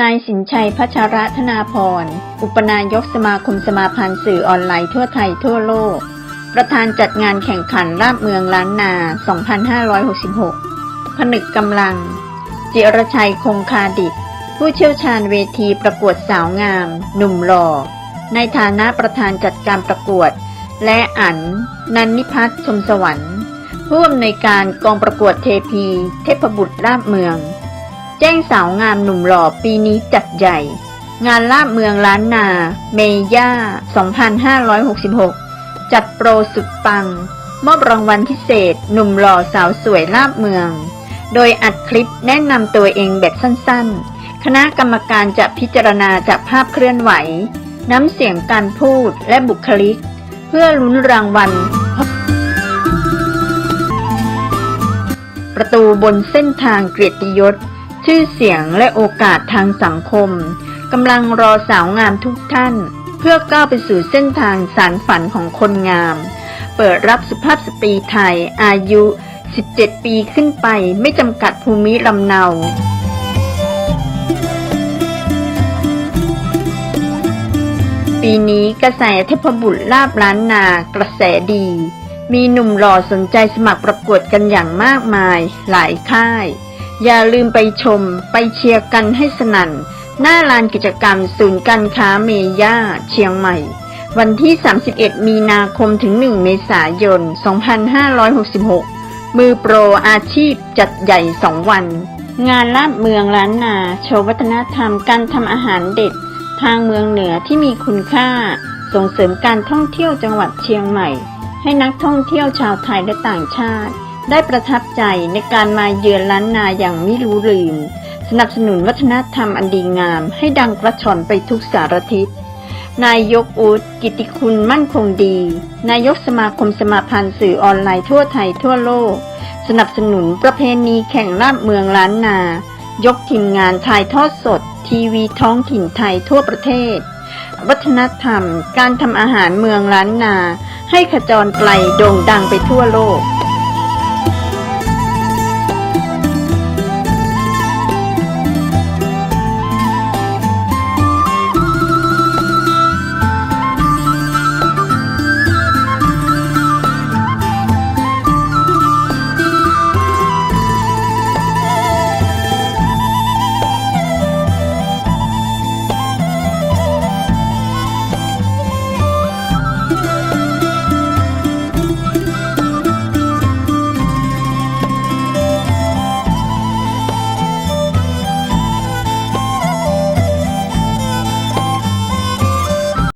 นายสินชัยพัชรธนาพร อุปนายกสมาคมสมาพันธ์สื่อออนไลน์ทั่วไทยทั่วโลก ประธานจัดงานแข่งขันราบเมืองล้านนา 2566 ผนึกกำลัง จิรชัยคงคาดิต ผู้เชี่ยวชาญเวทีประกวดสาวงาม หนุ่มหล่อ ในฐานะประธานจัดการประกวด และอันนันนิพัฒน์ชมสวรรค์ ผู้อำนวยการกองประกวดเทพี เทพบุตรราบเมือง แจ้งสาวงามหนุ่มหล่อปีนี้จัดใหญ่ งานลาบเมืองล้านนา เมย่า 2566 จัดโปรสุดปัง มอบรางวัลพิเศษ หนุ่มหล่อสาวสวยลาบเมือง โดยอัดคลิปแนะนำตัวเองแบบสั้นๆ คณะกรรมการจะพิจารณาจากภาพเคลื่อนไหว น้ำเสียงการพูดและบุคลิก เพื่อลุ้นรางวัลประตูบนเส้นทางเกียรติยศ ชื่อเสียงและโอกาสทางสังคมกำลังรอสาวงามทุกท่าน เพื่อก้าวไปสู่เส้นทางสารฝันของคนงาม เปิดรับสุภาพสตรีไทยอายุ 17 ปีขึ้นไปไม่จำกัดภูมิลำเนาปีนี้กระแสเทพบุตรลาบล้านนากระแสดี มีหนุ่มหล่อสนใจสมัครประกวดกันอย่างมากมาย หลายค่าย อย่าลืมไปชม ไปเชียร์กันให้สนั่น หน้าลานกิจกรรมศูนย์การค้าเมย่าเชียงใหม่ วันที่ 31 มีนาคมถึง 1 เมษายน 2566 มือโปรอาชีพจัดใหญ่ 2 วัน งานลาบเมืองล้านนา โชว์วัฒนธรรมการทำอาหารเด็ด ทางเมืองเหนือที่มีคุณค่า ส่งเสริมการท่องเที่ยวจังหวัดเชียงใหม่ ให้นักท่องเที่ยวชาวไทยและต่างชาติ ได้ประทับใจในการมาเยือนล้านนาอย่างไม่รู้ลืม สนับสนุนวัฒนธรรมอันดีงาม ให้ดังกระชอนไปทุกสารทิศนายกอูดกิติคุณมั่นคงดี นายกสมาคมสมาพันธ์สื่อออนไลน์ทั่วไทยทั่วโลก สนับสนุนประเพณีแข่งลาบเมืองล้านนา ยกทีมงานถ่ายทอดสด ทีวีท้องถิ่นไทยทั่วประเทศ วัฒนธรรม การทำอาหารเมืองล้านนา ให้ขจรไกลโด่งดังไปทั่วโลก